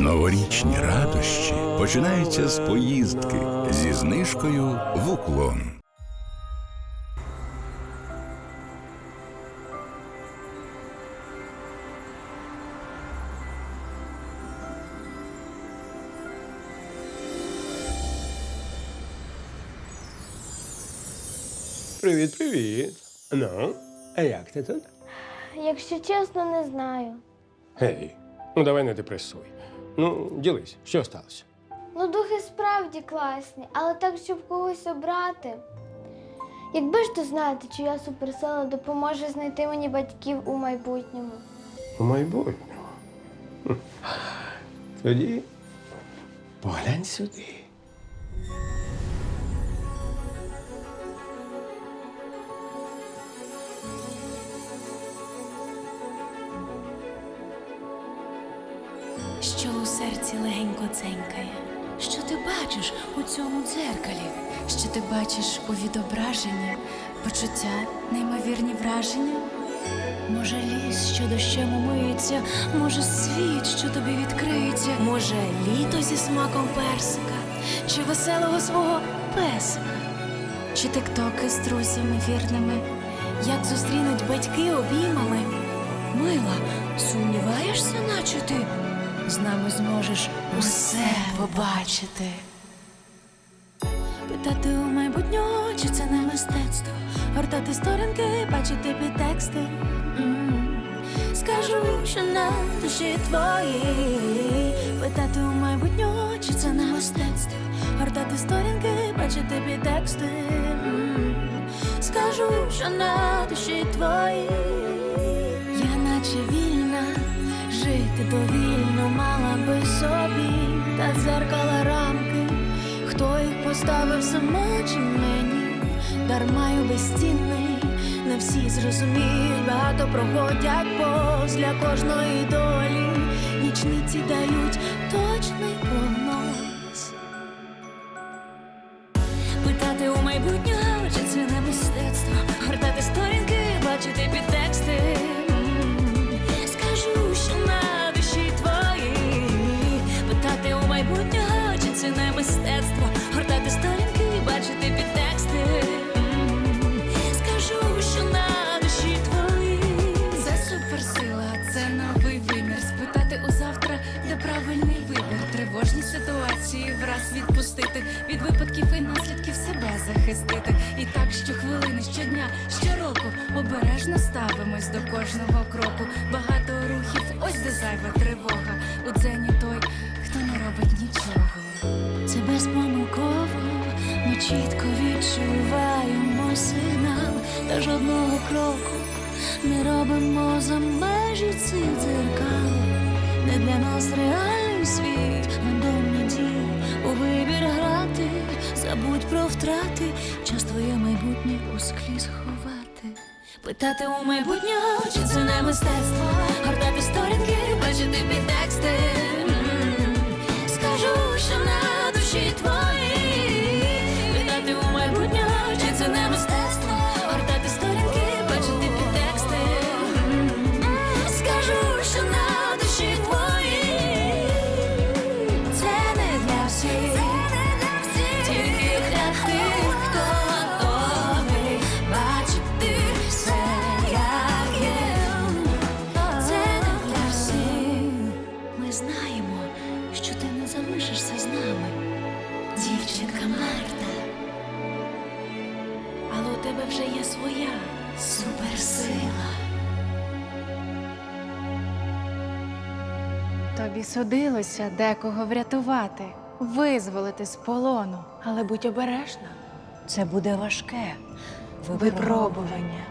Новорічні радощі починаються з поїздки зі знижкою в уклон. Привіт, привіт. Ну, а як ти тут? Якщо чесно, не знаю. Гей, ну давай не депресуй. Ну, ділись, що сталося? Ну, духи справді класні, але так, щоб когось обрати. Якби ж то знаєте, чия суперсила допоможе знайти мені батьків у майбутньому. У майбутньому. Хм. Тоді поглянь сюди. що серці легенько дзенькає. Що ти бачиш у цьому дзеркалі? Що ти бачиш у відображенні? Почуття, неймовірні враження? Може, ліс, що дощем умиється, може, світ, що тобі відкриється, може, літо зі смаком персика, чи веселого свого песика, чи тиктоки з друзями вірними, як зустрінуть батьки обіймами. Мила, сумніваєшся, наче ти з нами зможеш усе побачити. Питати у майбутнього, чи це не мистецтво, гортати сторінки, бачити підтексти. Скажу, що на душі твої. Питати у майбутнього, чи це не мистецтво, гортати сторінки, бачити підтексти. Скажу, що на душі твої. Я наче вільна, жити довільно мала би собі, та дзеркала рамки, хто їх поставив сама чи мені, дармаю безцінний, не всі зрозуміють, багато проходять повз для кожної долі, нічниці дають точний прогноз. Не мистецтво, гортати сторінки, бачити підтексти. М, Скажу, що на душі твої. Це суперсила, це новий вимір. Спитати у завтра, де правильний вибір. Тривожні ситуації враз відпустити. Від випадків і наслідків себе захистити. І так щохвилини, щодня, щороку обережно ставимось до кожного кроку. Багато рухів, ось де зайва тривога. У дзені жодного кроку не робимо за межі цих дзеркал. Не для нас реальний світ, надомні дії у вибір грати, забудь про втрати, час твоє майбутнє у склі сховати. Питати у майбутнього, чи це не мистецтво, вже є своя суперсила. Тобі судилося декого врятувати, визволити з полону. Але будь обережна, це буде важке випробування.